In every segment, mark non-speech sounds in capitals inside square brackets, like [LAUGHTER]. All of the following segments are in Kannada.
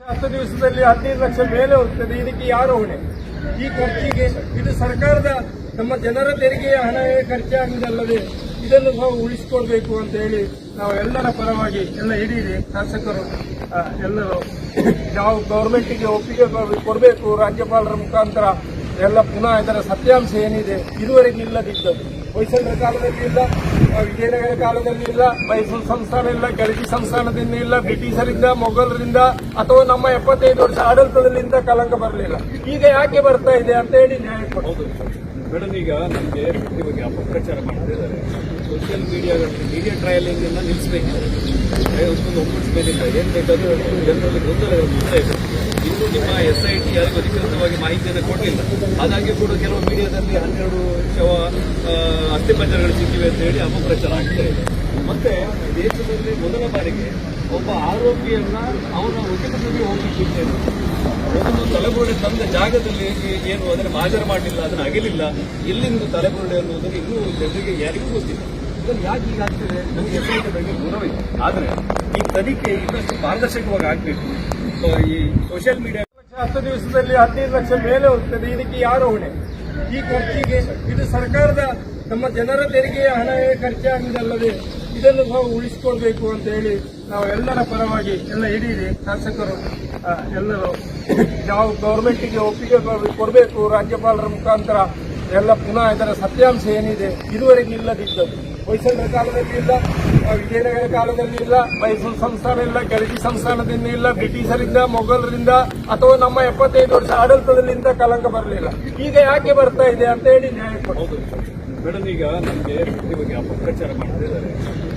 ಹತ್ತು ದಿವಸದಲ್ಲಿ ಹದಿನೈದು ಲಕ್ಷ ಮೇಲೆ ಹೋಗ್ತದೆ. ಇದಕ್ಕೆ ಯಾರು ಹೊಣೆ? ಈ ಖರ್ಚಿಗೆ ಇದು ಸರ್ಕಾರದ ನಮ್ಮ ಜನರ ತೆರಿಗೆಯ ಹಣವೇ ಖರ್ಚಾಗುವುದಲ್ಲದೆ ಇದನ್ನು ನಾವು ಉಳಿಸಿಕೊಳ್ಬೇಕು ಅಂತ ಹೇಳಿ ನಾವು ಎಲ್ಲರ ಪರವಾಗಿ ಎಲ್ಲ ಹಿಡೀರಿ ಶಾಸಕರು ಎಲ್ಲರೂ [COUGHS] ನಾವು ಗೌರ್ಮೆಂಟಿಗೆ ಒಪ್ಪಿಗೆ ಕೊಡಬೇಕು. ರಾಜ್ಯಪಾಲರ ಮುಖಾಂತರ ಎಲ್ಲ ಪುನಃ ಇದರ ಸತ್ಯಾಂಶ ಏನಿದೆ, ಇದುವರೆಗೆ ಇಲ್ಲದಿದ್ದದ್ದು. ಹೊಯ್ಸಳರ ಕಾಲದಲ್ಲಿ ಇಲ್ಲ, ವಿಜಯನಗರ ಕಾಲದಲ್ಲಿ ಇಲ್ಲ, ಮೈಸೂರು ಸಂಸ್ಥಾನ ಇಲ್ಲ ಗಡಿ ಸಂಸ್ಥಾನದಿಂದ ಇಲ್ಲ, ಬ್ರಿಟಿಷರಿಂದ, ಮೊಘಲರಿಂದ, ಅಥವಾ ನಮ್ಮ ಎಪ್ಪತ್ತೈದು ವರ್ಷ ಆಡಳಿತದಲ್ಲಿಂದ ಕಲಂಕ ಬರಲಿಲ್ಲ. ಈಗ ಯಾಕೆ ಬರ್ತಾ ಇದೆ ಅಂತ ಹೇಳಿ ನ್ಯಾಯ ಮೇಡಮ್ ಈಗ ನಮಗೆ ಬಗ್ಗೆ ಬಗ್ಗೆ ಅಪಪ್ರಚಾರ ಮಾಡ್ತಿದ್ದಾರೆ ಸೋಷಿಯಲ್ ಮೀಡಿಯಾಗಳಲ್ಲಿ ಮೀಡಿಯಾ ಟ್ರಯಲಿಂಗ್ ನಿಲ್ಲಿಸಬೇಕಿದೆ ಒಂದು ಒಪ್ಪಿಸಬೇಕಿಲ್ಲ ಏನ್ ಬೇಕಾದ್ರೂ ಜನರಲ್ಲಿ ಗೊಂದಲಗಳು ಇದೆ. ಇನ್ನು ನಿಮ್ಮ ಎಸ್ ಐ ಟಿ ಯಾರಿಗೂ ಅಧಿಕೃತವಾಗಿ ಮಾಹಿತಿಯನ್ನು ಕೊಡಲಿಲ್ಲ ಆದಾಗ್ಯೂ ಕೂಡ ಕೆಲವು ಮೀಡಿಯಾದಲ್ಲಿ ಹನ್ನೆರಡು ಶವ ಅಸ್ಥಿಪಂಜರಗಳು ಸಿಕ್ಕಿವೆ ಅಂತ ಹೇಳಿ ಅಪಪ್ರಚಾರ ಆಗ್ತಾ ಇದೆ. ಮತ್ತೆ ದೇಶದಲ್ಲಿ ಮೊದಲ ಬಾರಿಗೆ ಒಬ್ಬ ಆರೋಪಿಯನ್ನ ಅವನ ಉಚಿತದಲ್ಲಿ ಹೋಗ್ಲಿಕ್ಕೆ ಒಂದು ತಲೆಬುರುಡೆ ತಂದ ಜಾಗದಲ್ಲಿ ಏನು ಅದನ್ನು ಹಾಜರು ಮಾಡಲಿಲ್ಲ ಅದನ್ನು ಅಗಲಿಲ್ಲ. ಇಲ್ಲಿಂದ ತಲೆಬುರುಡೆ ಅನ್ನುವುದನ್ನು ಇನ್ನೂ ಜನರಿಗೆ ಯಾರಿಗೂ ಗೊತ್ತಿಲ್ಲ. ಇದನ್ನು ಯಾಕೆ ಈಗ ಎಸ್ ನಮಗೆ ಟಿ ಬಗ್ಗೆ ಗೌರವಿದೆ ಆದರೆ ಈ ತನಿಖೆ ಇನ್ನಷ್ಟು ಪಾರದರ್ಶಕವಾಗಿ ಆಗಬೇಕು. ಈ ಸೋಷಿಯಲ್ ಮೀಡಿಯಾ ಹತ್ತು ದಿವಸದಲ್ಲಿ ಹದಿನೈದು ಲಕ್ಷ ಮೇಲೆ ಹೋಗ್ತದೆ. ಇದಕ್ಕೆ ಯಾರು ಹೊಣೆ? ಈ ಖರ್ಚಿಗೆ ಇದು ಸರ್ಕಾರದ ನಮ್ಮ ಜನರ ತೆರಿಗೆಯ ಹಣ ಖರ್ಚಾಗುವುದಲ್ಲದೆ ಇದನ್ನು ನಾವು ಉಳಿಸಿಕೊಳ್ಬೇಕು ಅಂತ ಹೇಳಿ ನಾವು ಎಲ್ಲರ ಪರವಾಗಿ ಎಲ್ಲ ಹಿಡೀರಿ ಶಾಸಕರು ಎಲ್ಲರೂ ನಾವು ಗೌರ್ಮೆಂಟಿಗೆ ಒಪ್ಪಿಗೆ ಕೊಡಬೇಕು. ರಾಜ್ಯಪಾಲರ ಮುಖಾಂತರ ಎಲ್ಲ ಪುನಃ ಇದರ ಸತ್ಯಾಂಶ ಏನಿದೆ, ಇದುವರೆಗೆ ಇಲ್ಲದಿದ್ದದ್ದು ಹೊಯ್ಸಳರ ಕಾಲದಲ್ಲಿ ಇಲ್ಲ. ವಿಜಯನಗರ ಕಾಲದಲ್ಲಿ ಇಲ್ಲ, ಮೈಸೂರು ಸಂಸ್ಥಾನ ಇಲ್ಲ ಗಲಜಿ ಸಂಸ್ಥಾನದಿಂದ ಇಲ್ಲ, ಬ್ರಿಟಿಷರಿಂದ, ಮೊಘಲರಿಂದ, ಅಥವಾ ನಮ್ಮ ಎಪ್ಪತ್ತೈದು ವರ್ಷ ಆಡಳಿತದಲ್ಲಿಂದ ಕಲಂಕ ಬರಲಿಲ್ಲ. ಈಗ ಯಾಕೆ ಬರ್ತಾ ಇದೆ ಅಂತ ಹೇಳಿ ನ್ಯಾಯ ಕೊಡೋದು ಮೇಡಮ್, ಈಗ ನಮಗೆ ಬಗ್ಗೆ ಅಪಪ್ರಚಾರ ಮಾಡ್ತಿದ್ದಾರೆ.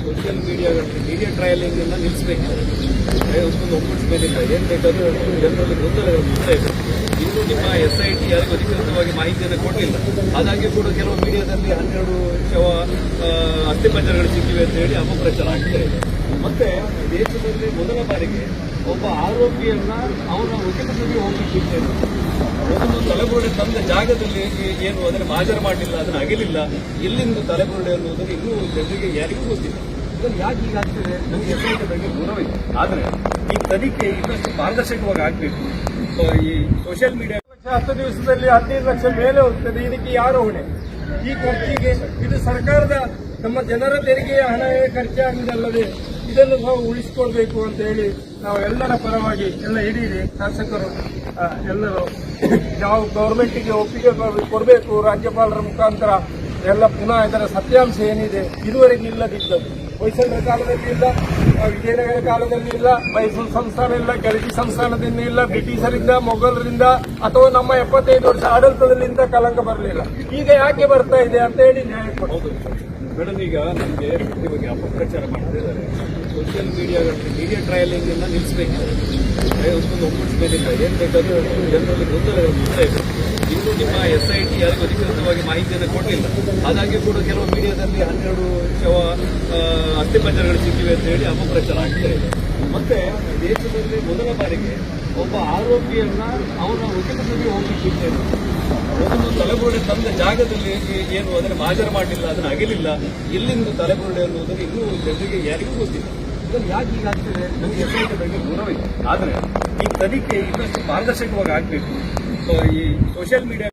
ಸೋಷಿಯಲ್ ಮೀಡಿಯಾಗಳಲ್ಲಿ ಮೀಡಿಯಾ ಟ್ರಯಲಿಂಗ್ ಎಲ್ಲ ನಿಲ್ಲಿಸಬೇಕು ಒಂದು ಒಪ್ಪಿಸಬೇಕಿಲ್ಲ ಏನ್ ಬೇಕಾದ್ರೂ ಜನರಲ್ಲಿ ಗೊಂದಲ ಕೊಡ್ತಾ ಇದೆ. ಇನ್ನು ನಿಮ್ಮ ಎಸ್ ಐ ಟಿ ಯಾರಿಗೂ ಅಧಿಕೃತವಾಗಿ ಮಾಹಿತಿಯನ್ನು ಕೊಡಲಿಲ್ಲ. ಆದಾಗ್ಯೂ ಕೂಡ ಕೆಲವು ಮೀಡಿಯಾದಲ್ಲಿ ಹನ್ನೆರಡು ಶವ ಅಸ್ಥಿಪಂಜರಗಳು ಸಿಕ್ಕಿವೆ ಅಂತ ಹೇಳಿ ಅಪಪ್ರಚಾರ ಆಗ್ತಾ ಇದೆ. ಮತ್ತೆ ದೇಶದಲ್ಲಿ ಮೊದಲ ಬಾರಿಗೆ ಒಬ್ಬ ಆರೋಪಿಯನ್ನ ಅವನ ವಕೀಲರಿಗೆ ಹೋಗ್ಲಿಕ್ಕೆ ಒಂದು ತಲೆಬುರುಡೆ ತಂದ ಜಾಗದಲ್ಲಿ ಏನು ಅದನ್ನು ಹಾಜರು ಮಾಡಲಿಲ್ಲ ಅದನ್ನು ಅಗಲಿಲ್ಲ. ಎಲ್ಲಿಂದ ತಲೆಬುರುಡೆ ಅನ್ನುವುದನ್ನು ಇನ್ನೂ ಜನರಿಗೆ ಯಾರಿಗೂ ಗೊತ್ತಿಲ್ಲ. ಯಾಕೆ ಈಗ ಆಗ್ತದೆ ಬಗ್ಗೆ ಗೌರವಿದೆ ಆದರೆ ಈ ತನಿಖೆ ಇನ್ನಷ್ಟು ಪಾರದರ್ಶಕವಾಗಿ ಆಗಬೇಕು. ಈ ಸೋಷಿಯಲ್ ಮೀಡಿಯಾ ಹತ್ತು ದಿವಸದಲ್ಲಿ ಹದಿನೈದು ಲಕ್ಷ ಮೇಲೆ ಹೋಗ್ತದೆ. ಇದಕ್ಕೆ ಯಾರು ಹೊಣೆ? ಈ ಖರ್ಚಿಗೆ ಇದು ಸರ್ಕಾರದ ನಮ್ಮ ಜನರ ತೆರಿಗೆಯ ಹಣವೇ ಖರ್ಚಾಗಿದಲ್ಲದೆ ಇದನ್ನು ನಾವು ಉಳಿಸಿಕೊಳ್ಬೇಕು ಅಂತ ಹೇಳಿ ನಾವು ಎಲ್ಲರ ಪರವಾಗಿ ಎಲ್ಲ ಹಿಡೀರಿ ಶಾಸಕರು ಎಲ್ಲರೂ ನಾವು ಗೌರ್ಮೆಂಟಿಗೆ ಒಪ್ಪಿಗೆ ಕೊಡಬೇಕು. ರಾಜ್ಯಪಾಲರ ಮುಖಾಂತರ ಎಲ್ಲ ಪುನಃ ಇದರ ಸತ್ಯಾಂಶ ಏನಿದೆ, ಇದುವರೆಗೆ ಇಲ್ಲದಿದ್ದದ್ದು ಹೊಯ್ಸಳರ ಕಾಲದಲ್ಲಿ ಇಲ್ಲ ವಿಜಯನಗರ ಕಾಲದಲ್ಲಿ ಇಲ್ಲ, ಮೈಸೂರು ಸಂಸ್ಥಾನ ಇಲ್ಲ ಗಲಜಿ ಸಂಸ್ಥಾನದಿಂದ ಇಲ್ಲ, ಬ್ರಿಟಿಷರಿಂದ, ಮೊಘಲರಿಂದ, ಅಥವಾ ನಮ್ಮ ಎಪ್ಪತ್ತೈದು ವರ್ಷ ಆಡಳಿತದಲ್ಲಿಂದ ಕಲಂಕ ಬರಲಿಲ್ಲ. ಈಗ ಯಾಕೆ ಬರ್ತಾ ಇದೆ ಅಂತ ಹೇಳಿ ನ್ಯಾಯ ಕೊಡೋದು ಮೇಡಮ್ ಈಗ ನಮಗೆ ಬಗ್ಗೆ ಅಪಪ್ರಚಾರ ಮಾಡ್ತಿದ್ದಾರೆ ಸೋಷಿಯಲ್ ಮೀಡಿಯಾಗಳಲ್ಲಿ ಮೀಡಿಯಾ ಅನ್ನ ನಿಲ್ಲಿಸಬೇಕಿದೆ ಒಂದು ಒಪ್ಪಿಸಬೇಕಿಲ್ಲ ಏನ್ ಬೇಕಾದ್ರೂ ಜನರಲ್ಲಿ ಗೊಂದಲಗಳು ಇದೆ. ಇನ್ನು ನಿಮ್ಮ ಎಸ್ ಐ ಟಿ ಯಾರಿಗೂ ಅಧಿಕೃತವಾಗಿ ಮಾಹಿತಿಯನ್ನು ಕೊಟ್ಟಿಲ್ಲ. ಹಾಗಾಗಿ ಕೂಡ ಕೆಲವು ಮೀಡಿಯಾದಲ್ಲಿ ಹನ್ನೆರಡು ಶವ ಅಸ್ಥಿಪಂಜರಗಳು ಸಿಕ್ಕಿವೆ ಅಂತ ಹೇಳಿ ಅಪಪ್ರಚಾರ ಆಗ್ತಾ ಇದೆ. ಮತ್ತೆ ದೇಶದಲ್ಲಿ ಮೊದಲ ಬಾರಿಗೆ ಒಬ್ಬ ಆರೋಪಿಯನ್ನ ಅವನ ವಕೀಲರಿಗೆ ಹೋಗ್ಲಿಕ್ಕೆ ಒಂದು ತಲೆಬುರುಡೆ ತಂದ ಜಾಗದಲ್ಲಿ ಏನು ಅದನ್ನು ಹಾಜರು ಮಾಡಲಿಲ್ಲ ಅದನ್ನು ಅಗಲಿಲ್ಲ. ಎಲ್ಲಿಂದ ತಲೆಬುರುಡೆ ಅನ್ನುವುದನ್ನು ಇನ್ನೂ ಜನರಿಗೆ ಯಾರಿಗೂ ಗೊತ್ತಿಲ್ಲ. ಇದನ್ನು ಯಾಕೆ ಈಗ ಆಗ್ತದೆ ನಮಗೆ ಟಿ ಬಗ್ಗೆ ಗೌರವಿದೆ ಆದರೆ ಈ ತನಿಖೆ ಇನ್ನಷ್ಟು ಪಾರದರ್ಶಕವಾಗಿ ಆಗಬೇಕು. ಈ ಸೋಷಿಯಲ್ ಮೀಡಿಯಾ